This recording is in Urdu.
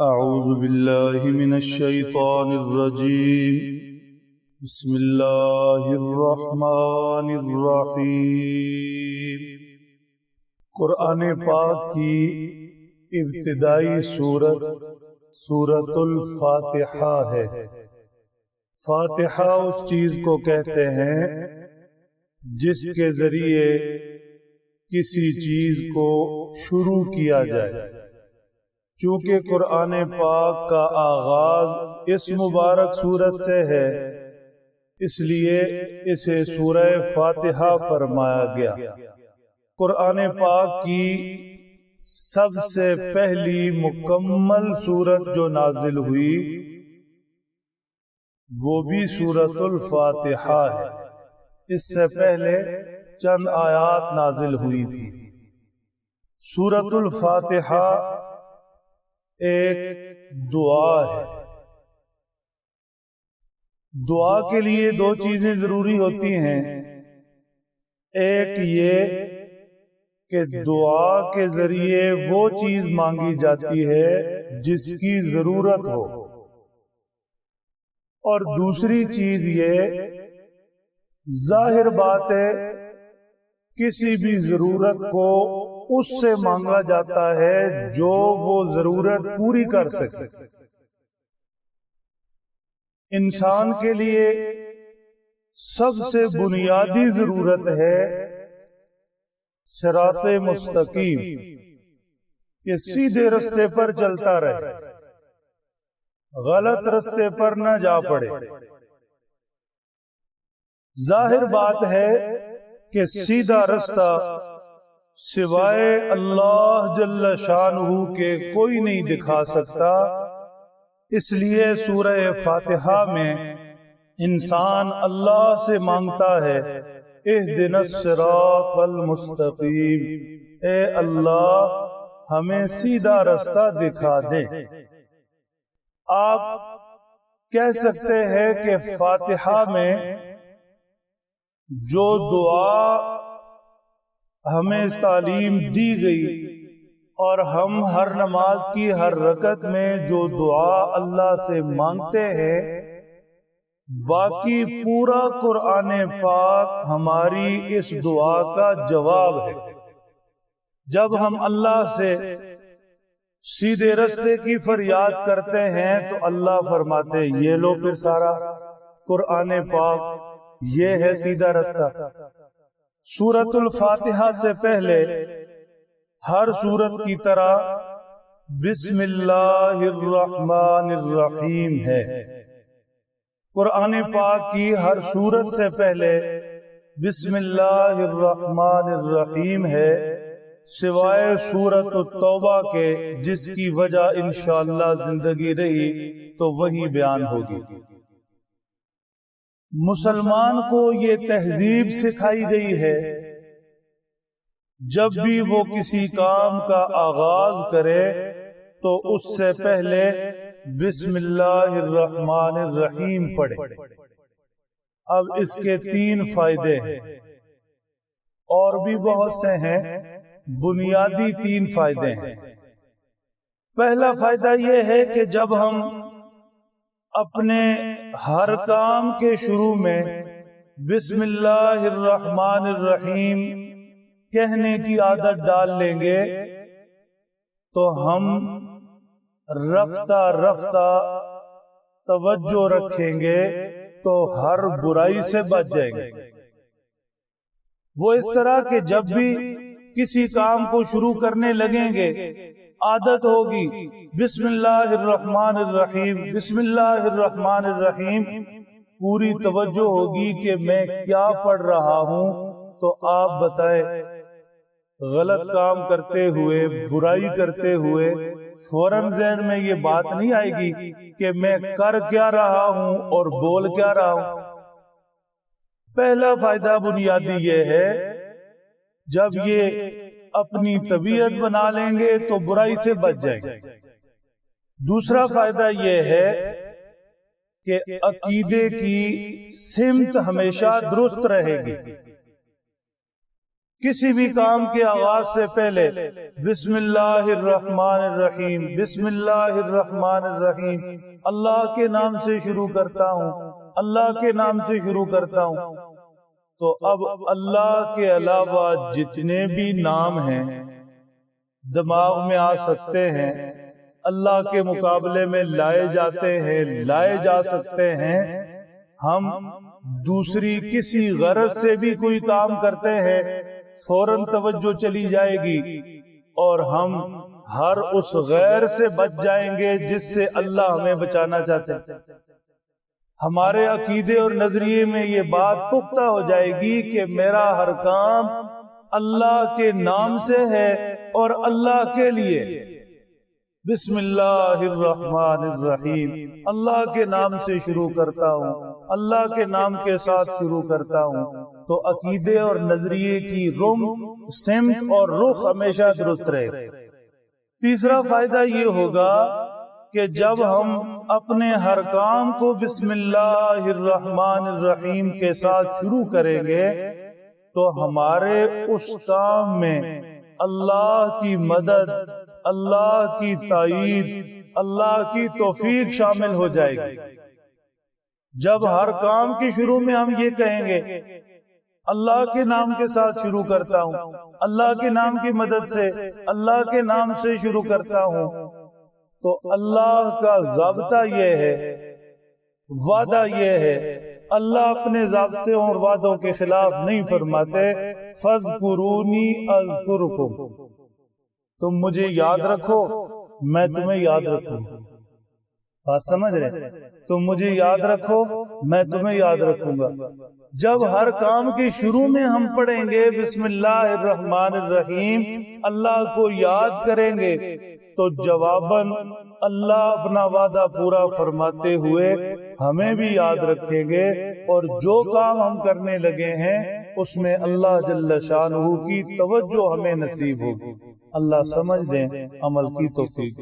أعوذ بالله من الشيطان الرجيم. بسم الله الرحمن الرحيم. قرآن پاک کی ابتدائی سورت سورت الفاتحہ ہے۔ فاتحہ اس چیز کو کہتے ہیں جس کے ذریعے کسی چیز کو شروع کیا جائے۔ چونکہ قرآن پاک کا آغاز اس مبارک صورت سے ہے۔ اس لیے اسے سورہ فاتحہ فرمایا گیا۔ قرآن پاک کی سب سے پہلی مکمل صورت جو نازل ہوئی وہ بھی سورت الفاتحہ ہے۔ اس سے پہلے چند آیات نازل ہوئی تھی۔ سورت الفاتحہ ایک دعا ہے۔ دعا کے لیے دو چیزیں ضروری ہوتی ہیں۔ ایک یہ کہ دعا کے ذریعے وہ چیز مانگی جاتی ہے جس کی ضرورت ہو۔ اور دوسری چیز یہ، ظاہر بات ہے، کسی بھی ضرورت کو اس سے مانگا جاتا ہے جو وہ ضرورت پوری کر سکے۔ انسان کے لیے سب سے بنیادی ضرورت ہے سرات مستقیم کہ سیدھے رستے پر چلتا رہے۔ غلط رستے پر نہ جا پڑے۔ ظاہر بات ہے کہ سیدھا رستہ سوائے اللہ جل شانہ کے کوئی نہیں دکھا سکتا، اس لیے سورہ فاتحہ میں انسان اللہ سے مانگتا ہے اہدن الصراط المستقیم۔ اے اللہ، ہمیں سیدھا رستہ دکھا دے۔ آپ کہہ سکتے ہیں کہ فاتحہ میں جو دعا ہمیں اس تعلیم دی گئی۔ اور ہم ہر نماز کی ہر رکت میں جو دعا اللہ سے مانگتے ہیں، باقی پورا قرآن پاک ہماری اس دعا کا جواب ہے۔ جب ہم اللہ سے سیدھے رستے کی فریاد کرتے ہیں تو اللہ فرماتے یہ لو پھر سارا۔ قرآن پاک، یہ ہے سیدھا رستہ۔ سورت الفاتحہ سے پہلے ہر سورت کی طرح بسم اللہ الرحمن الرحیم ہے۔ قرآن پاک کی ہر سورت سے پہلے بسم اللہ الرحمن الرحیم ہے۔ سوائے سورت التوبہ کے جس کی وجہ انشاءاللہ زندگی رہی تو وہی بیان ہوگی۔ مسلمان کو یہ تہذیب سکھائی گئی ہے۔ جب بھی وہ کسی کام کا آغاز کرے، تو اس سے پہلے بسم اللہ الرحمن الرحیم پڑھے۔ اب اس کے تین فائدے ہیں۔ اور بھی بہت سے ہیں۔ بنیادی تین فائدے ہیں۔ پہلا فائدہ یہ ہے کہ جب ہم اپنے ہر کام کے شروع میں بسم اللہ الرحمن الرحیم کہنے کی عادت ڈال لیں گے تو ہم رفتہ رفتہ توجہ رکھیں گے تو ہر برائی سے بچ جائیں گے۔ وہ اس طرح کہ جب بھی کسی کام کو شروع کرنے لگیں گے عادت ہوگی۔ بسم اللہ الرحمن الرحیم، بسم اللہ الرحمن الرحیم۔ پوری توجہ ہوگی کہ میں کیا پڑھ رہا ہوں، تو آپ بتائیں۔ غلط کام کرتے ہوئے، برائی کرتے ہوئے فوراً ذہن میں یہ بات نہیں آئے گی کہ میں کر کیا رہا ہوں اور بول کیا رہا ہوں۔ پہلا فائدہ بنیادی یہ ہے، جب یہ اپنی طبیعت بنا لیں گے تو برائی سے بچ جائیں گے۔ دوسرا فائدہ یہ ہے کہ عقیدے کی سمت ہمیشہ درست رہے گی۔ کسی بھی کام کے آغاز سے پہلے بسم اللہ الرحمن الرحیم بسم اللہ الرحمن الرحیم۔ اللہ کے نام سے شروع کرتا ہوں۔ اللہ کے نام سے شروع کرتا ہوں۔ تو اب اللہ کے علاوہ جتنے بھی نام ہیں دماغ میں آ سکتے ہیں اللہ کے مقابلے میں لائے جاتے ہیں لائے جا سکتے ہیں ہم دوسری کسی غرض سے بھی کوئی کام کرتے ہیں فوراً توجہ چلی جائے گی اور ہم ہر اس غیر سے بچ جائیں گے جس سے اللہ ہمیں بچانا چاہتے ہیں۔ ہمارے عقیدے اور نظریے میں یہ بات پختہ ہو جائے گی کہ میرا ہر کام اللہ کے نام سے ہے اور اللہ کے لیے۔ بسم اللہ الرحمن الرحیم۔ اللہ کے نام سے شروع کرتا ہوں۔ اللہ کے نام کے ساتھ شروع کرتا ہوں۔ تو عقیدے اور نظریے کی روم سمت اور رخ ہمیشہ درست رہے۔ تیسرا فائدہ یہ ہوگا کہ جب ہم اپنے ہر کام کو بسم اللہ الرحمن الرحیم کے ساتھ شروع کریں گے تو ہمارے اس کام میں اللہ کی مدد اللہ کی تائید اللہ کی توفیق شامل ہو جائے گی۔ جب ہر کام کی شروع میں ہم یہ کہیں گے اللہ کے نام کے ساتھ شروع کرتا ہوں اللہ کے نام کی مدد سے اللہ کے نام سے شروع کرتا ہوں۔ تو اللہ کا ضابطہ یہ ہے، وعدہ یہ ہے، اللہ اپنے ضابطے اور وعدوں کے خلاف نہیں فرماتے فض قرونی تم مجھے یاد رکھو، میں تمہیں یاد رکھوں۔ بات سمجھ رہے؟ تم مجھے یاد رکھو، میں تمہیں یاد رکھوں گا۔ جب ہر کام کے شروع میں ہم پڑھیں گے، بسم اللہ الرحمن الرحیم، اللہ کو یاد کریں گے تو جواباً اللہ اپنا وعدہ پورا فرماتے ہوئے ہمیں بھی یاد رکھیں گے اور جو کام ہم کرنے لگے ہیں، اس میں اللہ جل شاہ کی توجہ ہمیں نصیب ہوگی۔ اللہ سمجھ دیں عمل کی توفیق۔